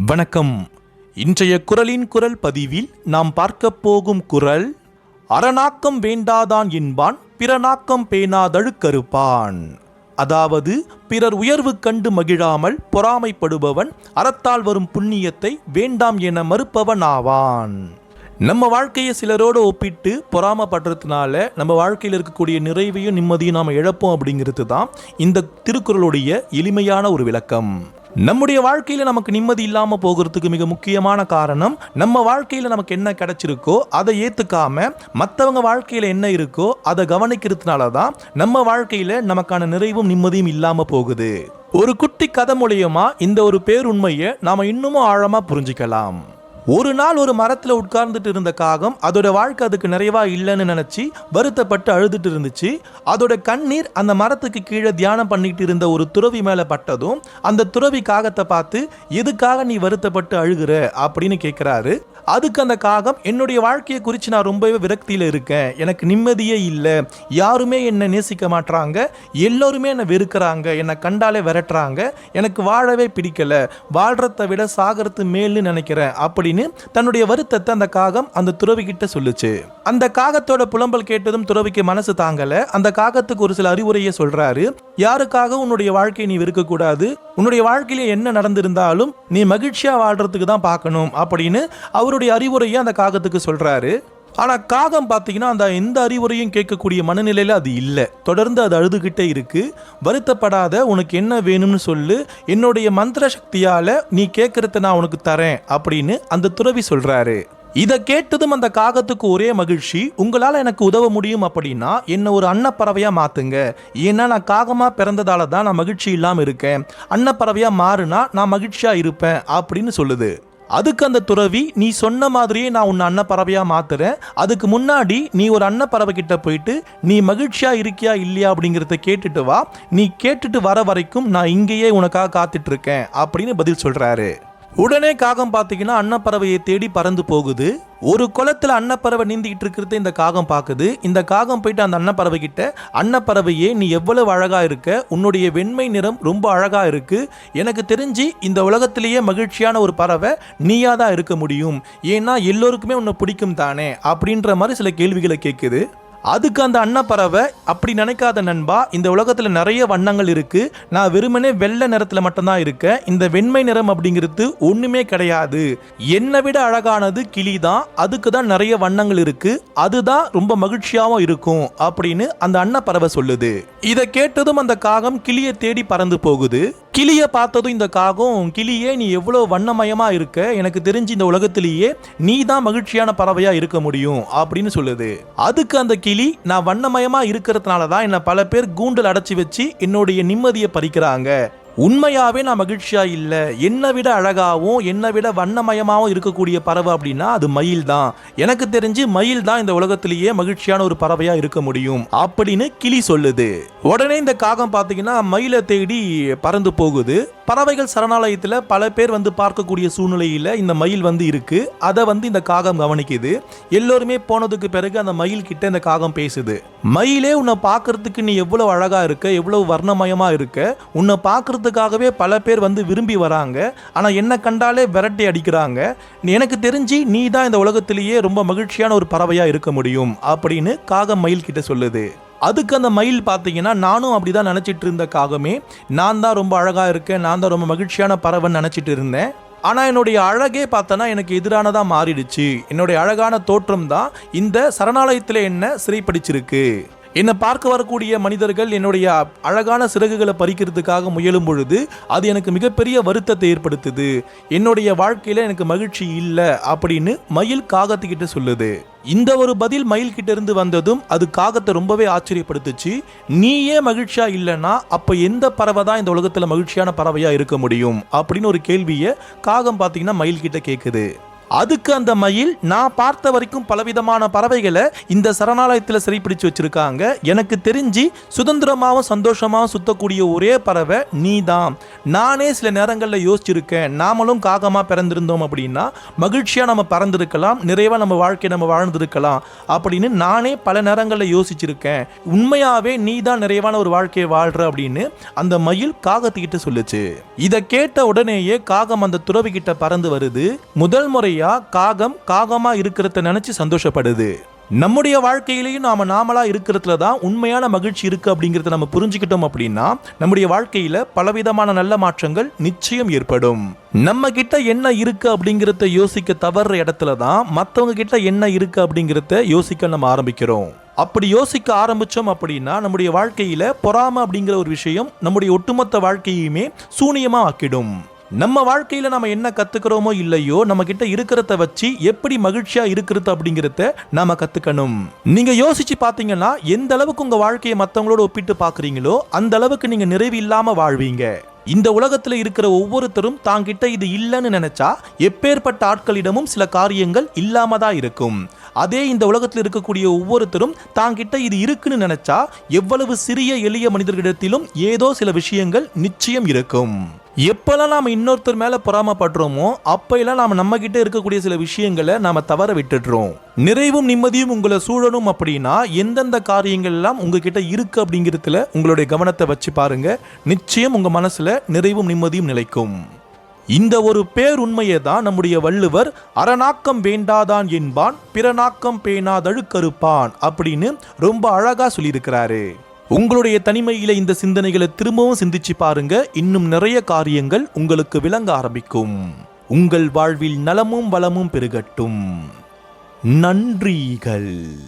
வணக்கம். இன்றைய குரலின் குரல் பதிவில் நாம் பார்க்கப் போகும் குரல் அரணாக்கம் வேண்டாதான் என்பான் பிறனாக்கம் பேணாதழுக்கருப்பான் அதாவது பிறர் உயர்வு கண்டு மகிழாமல் பொறாமைப்படுபவன் அறத்தால் வரும் புண்ணியத்தை வேண்டாம் என மறுப்பவன் ஆவான் நம்ம வாழ்க்கையை சிலரோடு ஒப்பிட்டு பொறாமப்படுறதுனால நம்ம வாழ்க்கையில் இருக்கக்கூடிய நிறைவையும் நிம்மதியும் நாம் இழப்போம் அப்படிங்கிறது தான் இந்த திருக்குறளுடைய எளிமையான ஒரு விளக்கம். நம்முடைய வாழ்க்கையில் நமக்கு நிம்மதி இல்லாமல் போகிறதுக்கு மிக முக்கியமான காரணம் நம்ம வாழ்க்கையில் நமக்கு என்ன கிடைச்சிருக்கோ அதை ஏற்றுக்காம மற்றவங்க வாழ்க்கையில் என்ன இருக்கோ அதை கவனிக்கிறதுனால தான் நம்ம வாழ்க்கையில் நமக்கான நிறைவும் நிம்மதியும் இல்லாமல் போகுது. ஒரு குட்டி கதை மூலியமாக இந்த ஒரு பேருண்மையை நாம் இன்னமும் ஆழமாக புரிஞ்சுக்கலாம். ஒரு நாள் ஒரு மரத்தில் உட்கார்ந்துட்டு இருந்த காகம் அதோட வாழ்க்கை அதுக்கு நிறைவா இல்லைன்னு நினச்சி வருத்தப்பட்டு அழுதுட்டு இருந்துச்சு. அதோட கண்ணீர் அந்த மரத்துக்கு கீழே தியானம் பண்ணிட்டு இருந்த ஒரு துறவி மேலே பட்டதும் அந்த துறவி காகத்தை பார்த்து எதுக்காக நீ வருத்தப்பட்டு அழுகுற? அப்படின்னு கேட்குறாரு அதுக்கு அந்த காகம் என்னுடைய வாழ்க்கையை குறித்து நான் ரொம்பவே விரக்தியில் இருக்கேன். எனக்கு நிம்மதியே இல்லை. யாருமே என்னை நேசிக்க மாட்றாங்க. எல்லோருமே என்னை வெறுக்கிறாங்க. என்னை கண்டாலே விரட்டுறாங்க. எனக்கு வாழவே பிடிக்கலை. வாழ்கிறத விட சாகிறது மேல்னு நினைக்கிறேன். அப்படின்னு தன்னுடைய வருத்தத்தை அந்த காகம் அந்த துறவி கிட்ட சொல்லுச்சு. அந்த காகத்தோட புலம்பல் கேட்டதும் துறவிக்கு மனசு தாங்கலை. அந்த காகத்துக்கு ஒரு சில அறிவுரையை சொல்கிறாரு யாருக்காக உன்னுடைய வாழ்க்கையை நீ வெறுக்கக்கூடாது? உன்னுடைய வாழ்க்கையில என்ன நடந்திருந்தாலும் நீ மகிழ்ச்சியாக வாழ்றதுக்கு தான் பார்க்கணும் அப்படின்னு அவருடைய அறிவுரையை அந்த காகத்துக்கு சொல்கிறாரு ஆனால் காகம் பார்த்தீங்கன்னா அந்த எந்த அறிவுரையும் கேட்கக்கூடிய மனநிலையில் அது இல்லை. தொடர்ந்து அது அழுதுகிட்டே இருக்கு. வருத்தப்படாத உனக்கு என்ன வேணும்னு சொல்லு. என்னுடைய மந்திர சக்தியால் நீ கேட்கறத நான் உனக்கு தரேன் அப்படின்னு அந்த துறவி சொல்கிறாரு இதை கேட்டதும் அந்த காகத்துக்கு ஒரே மகிழ்ச்சி உங்களால் எனக்கு உதவ முடியும் அப்படின்னா என்னை ஒரு அன்னப்பறவையாக மாற்றுங்க ஏன்னா நான் காகமாக பிறந்ததால தான் நான் மகிழ்ச்சி இல்லாமல் இருக்கேன். அன்னப்பறவையாக மாறுனா நான் மகிழ்ச்சியாக இருப்பேன் அப்படின்னு சொல்லுது. அதுக்கு அந்த துறவி நீ சொன்ன மாதிரியே நான் உன்னை அன்னப்பறவையாக மாற்றுறேன் அதுக்கு முன்னாடி நீ ஒரு அன்னப்பறவை கிட்ட போயிட்டு நீ மகிழ்ச்சியாக இருக்கியா இல்லையா? அப்படிங்கிறத கேட்டுட்டு வா. நீ கேட்டுட்டு வர வரைக்கும் நான் இங்கேயே உனக்காக காத்துட்ருக்கேன் அப்படின்னு பதில் சொல்கிறாரு உடனே காகம் பார்த்தீங்கன்னா அன்னப்பறவையை தேடி பறந்து போகுது. ஒரு குளத்தில் அன்னப்பறவை நீந்திக்கிட்டு இருக்கிறத இந்த காகம் பார்க்குது. இந்த காகம் போயிட்டு அந்த அன்னப்பறவை கிட்ட அன்னப்பறவையே நீ எவ்வளவு அழகாக இருக்க? உன்னுடைய வெண்மை நிறம் ரொம்ப அழகாக இருக்கு. எனக்கு தெரிஞ்சு இந்த உலகத்திலேயே மகிழ்ச்சியான ஒரு பறவை நீயா தான் இருக்க முடியும். ஏன்னா எல்லோருக்குமே உன்னை பிடிக்கும் தானே? அப்படின்ற மாதிரி சில கேள்விகளை கேட்குது. அதுக்கு அந்த அன்னப்பறவை அப்படி நினைக்காத நண்பா இந்த உலகத்தில் நிறைய வண்ணங்கள் இருக்குது நான் வெறுமனே வெள்ளை நிறத்தில் மட்டும்தான் இருக்கேன். இந்த வெண்மை நிறம் அப்படிங்கிறது ஒன்றுமே கிடையாது. என்னை விட அழகானது கிளி தான். அதுக்கு தான் நிறைய வண்ணங்கள் இருக்குது அதுதான் ரொம்ப மகிழ்ச்சியாகவும் இருக்கும் அப்படின்னு அந்த அன்னப்பறவை சொல்லுது. இதை கேட்டதும் அந்த காகம் கிளியை தேடி பறந்து போகுது. கிளியை பார்த்ததும் இந்த காகம் கிளியே நீ எவ்வளோ வண்ணமயமா இருக்க? எனக்கு தெரிஞ்சு இந்த உலகத்திலேயே நீ தான் மகிழ்ச்சியான பறவையா இருக்க முடியும் அப்படின்னு சொல்லுது. அதுக்கு அந்த கிளி நான் வண்ணமயமா இருக்கிறதுனால தான் என்னை பல பேர் கூண்டில் அடைச்சி வச்சு என்னுடைய நிம்மதியை பறிக்கிறாங்க. உண்மையாகவே நான் மகிழ்ச்சியாக இல்லை என்னை விட அழகாகவும் என்னை விட வண்ணமயமாகவும் இருக்கக்கூடிய பறவை அப்படின்னா அது மயில் தான். எனக்கு தெரிஞ்சு மயில் தான் இந்த உலகத்திலேயே மகிழ்ச்சியான ஒரு பறவையாக இருக்க முடியும் அப்படின்னு கிளி சொல்லுது. உடனே இந்த காகம் பார்த்தீங்கன்னா மயிலை தேடி பறந்து போகுது. பறவைகள் சரணாலயத்தில் பல பேர் வந்து பார்க்கக்கூடிய சூழ்நிலையில் இந்த மயில் வந்து இருக்கு. அதை வந்து இந்த காகம் கவனிக்குது. எல்லோருமே போனதுக்கு பிறகு அந்த மயில் கிட்ட இந்த காகம் பேசுது. மயிலே உன்னை பார்க்கறதுக்கு நீ எவ்வளவு அழகா இருக்க எவ்வளவு வர்ணமயமா இருக்க உன்னை பார்க்கறதுக்காகவே பல பேர் வந்து விரும்பி வராங்க. ஆனால் என்ன கண்டாலே விரட்டி அடிக்கிறாங்க. நீ- எனக்கு தெரிஞ்சு நீ தான் இந்த உலகத்திலேயே ரொம்ப மகிழ்ச்சியான ஒரு பறவையாக இருக்க முடியும் அப்படின்னு காகம் மயில் கிட்ட சொல்லுது. அதுக்கு அந்த மயில் பார்த்தீங்கன்னா நானும் அப்படிதான் நினச்சிட்டு இருந்த காகமே. நான் தான் ரொம்ப அழகாக இருக்கேன் நான் தான் ரொம்ப மகிழ்ச்சியான பறவைன்னு நினச்சிட்டு இருந்தேன். ஆனால் என்னுடைய அழகே பார்த்தோன்னா எனக்கு எதிரானதாக மாறிடுச்சு. என்னுடைய அழகான தோற்றம் தான் இந்த சரணாலயத்தில் என்ன சிறைப்படிச்சிருக்கு. என்னை பார்க்க வரக்கூடிய மனிதர்கள் என்னுடைய அழகான சிறகுகளை பறிக்கிறதுக்காக முயலும் பொழுது அது எனக்கு மிகப்பெரிய வருத்தத்தை ஏற்படுத்துது. என்னுடைய வாழ்க்கையில் எனக்கு மகிழ்ச்சி இல்லை அப்படின்னு மயில் காகத்துக்கிட்ட சொல்லுது. இந்த ஒரு பதில் மயில் கிட்ட இருந்து வந்ததும் அது காகத்தை ரொம்பவே ஆச்சரியப்படுத்துச்சு. நீயே மகிழ்ச்சியா இல்லைன்னா அப்ப எந்த பறவை தான் இந்த உலகத்துல மகிழ்ச்சியான பறவையா இருக்க முடியும்? அப்படின்னு ஒரு கேள்வியை காகம் பார்த்தீங்கன்னா மயில் கிட்ட கேட்குது அதுக்கு அந்த மயில் நான் பார்த்த வரைக்கும் பலவிதமான பறவைகளை இந்த சரணாலயத்தில் சிறைப்பிடிச்சு வச்சிருக்காங்க. எனக்கு தெரிஞ்சு சுதந்திரமாகவும் சந்தோஷமாகவும் சுத்தக்கூடிய ஒரே பறவை நீ தான் நானே சில நேரங்களில் யோசிச்சிருக்கேன். நாமளும் காகமாக பிறந்திருந்தோம் அப்படின்னா மகிழ்ச்சியாக நம்ம பறந்திருக்கலாம் நிறைவாக நம்ம வாழ்க்கையை நம்ம வாழ்ந்திருக்கலாம் அப்படின்னு நானே பல நேரங்களில் யோசிச்சிருக்கேன். உண்மையாகவே நீ தான் நிறைவான ஒரு வாழ்க்கையை வாழ்கிற அப்படின்னு அந்த மயில் காகத்துக்கிட்ட சொல்லுச்சு. இதை கேட்ட உடனேயே காகம் அந்த துறவி கிட்ட பறந்து வருது. முதல் முறையா காகம் காகமா இருக்கிறத நினைச்சு சந்தோஷப்படுது. நம்முடைய வாழ்க்கையிலையும் நாம நாமளா இருக்கிறதுல தான் உண்மையான மகிழ்ச்சி இருக்கு அப்படிங்கறத நம்ம புரிஞ்சுக்கிட்டோம் அப்படின்னா நம்முடைய வாழ்க்கையில பலவிதமான நல்ல மாற்றங்கள் நிச்சயம் ஏற்படும். நம்ம கிட்ட என்ன இருக்கு அப்படிங்கறத யோசிக்க தவறுற இடத்துல தான் மத்தவங்க கிட்ட என்ன இருக்கு அப்படிங்கறத யோசிக்க நம்ம ஆரம்பிக்கிறோம். அப்படி யோசிக்க ஆரம்பிச்சோம் அப்படின்னா நம்முடைய வாழ்க்கையில பொறாமை அப்படிங்கிற ஒரு விஷயம் நம்முடைய ஒட்டுமொத்த வாழ்க்கையுமே சூனியமா ஆக்கிடும். நம்ம வாழ்க்கையில் நம்ம என்ன கற்றுக்கிறோமோ இல்லையோ நம்ம கிட்ட இருக்கிறத வச்சு எப்படி மகிழ்ச்சியாக இருக்கிறது அப்படிங்கிறத நாம கற்றுக்கணும் நீங்கள் யோசிச்சு பார்த்தீங்கன்னா எந்த அளவுக்கு உங்கள் வாழ்க்கையை மற்றவங்களோட ஒப்பிட்டு பார்க்குறீங்களோ அந்த அளவுக்கு நீங்கள் நிறைவு இல்லாமல் வாழ்வீங்க. இந்த உலகத்தில் இருக்கிற ஒவ்வொருத்தரும் தாங்கிட்ட இது இல்லைன்னு நினைச்சா எப்பேற்பட்ட ஆட்களிடமும் சில காரியங்கள் இல்லாம தான் இருக்கும். அதே இந்த உலகத்தில் இருக்கக்கூடிய ஒவ்வொருத்தரும் தாங்கிட்ட இது இருக்குன்னு நினைச்சா எவ்வளவு சிறிய எளிய மனிதர்களிடத்திலும் ஏதோ சில விஷயங்கள் நிச்சயம் இருக்கும். எப்போல்லாம் நாம் இன்னொருத்தர் மேலே பொறாமப்படுறோமோ அப்பெல்லாம் நாம் நம்மக்கிட்ட இருக்கக்கூடிய சில விஷயங்களை நாம் தவற விட்டுடுறோம். நிறைவும் நிம்மதியும் உங்களை சூழணும் அப்படின்னா எந்தெந்த காரியங்கள் எல்லாம் உங்ககிட்ட இருக்கு அப்படிங்கிறதுல உங்களுடைய கவனத்தை வச்சு பாருங்க. நிச்சயம் உங்கள் மனசில் நிறைவும் நிம்மதியும் நிலைக்கும். இந்த ஒரு பேருண்மையை தான் நம்முடைய வள்ளுவர் அரணாக்கம் வேண்டாதான் என்பான் பிறநாக்கம் பேணாதழுக்கறுப்பான் அப்படின்னு ரொம்ப அழகாக சொல்லியிருக்கிறாரு. உங்களுடைய தனிமையில இந்த சிந்தனைகளை திரும்பவும் சிந்திச்சு பாருங்க. இன்னும் நிறைய காரியங்கள் உங்களுக்கு விளங்க ஆரம்பிக்கும். உங்கள் வாழ்வில் நலமும் வளமும் பெருகட்டும். நன்றிகள்.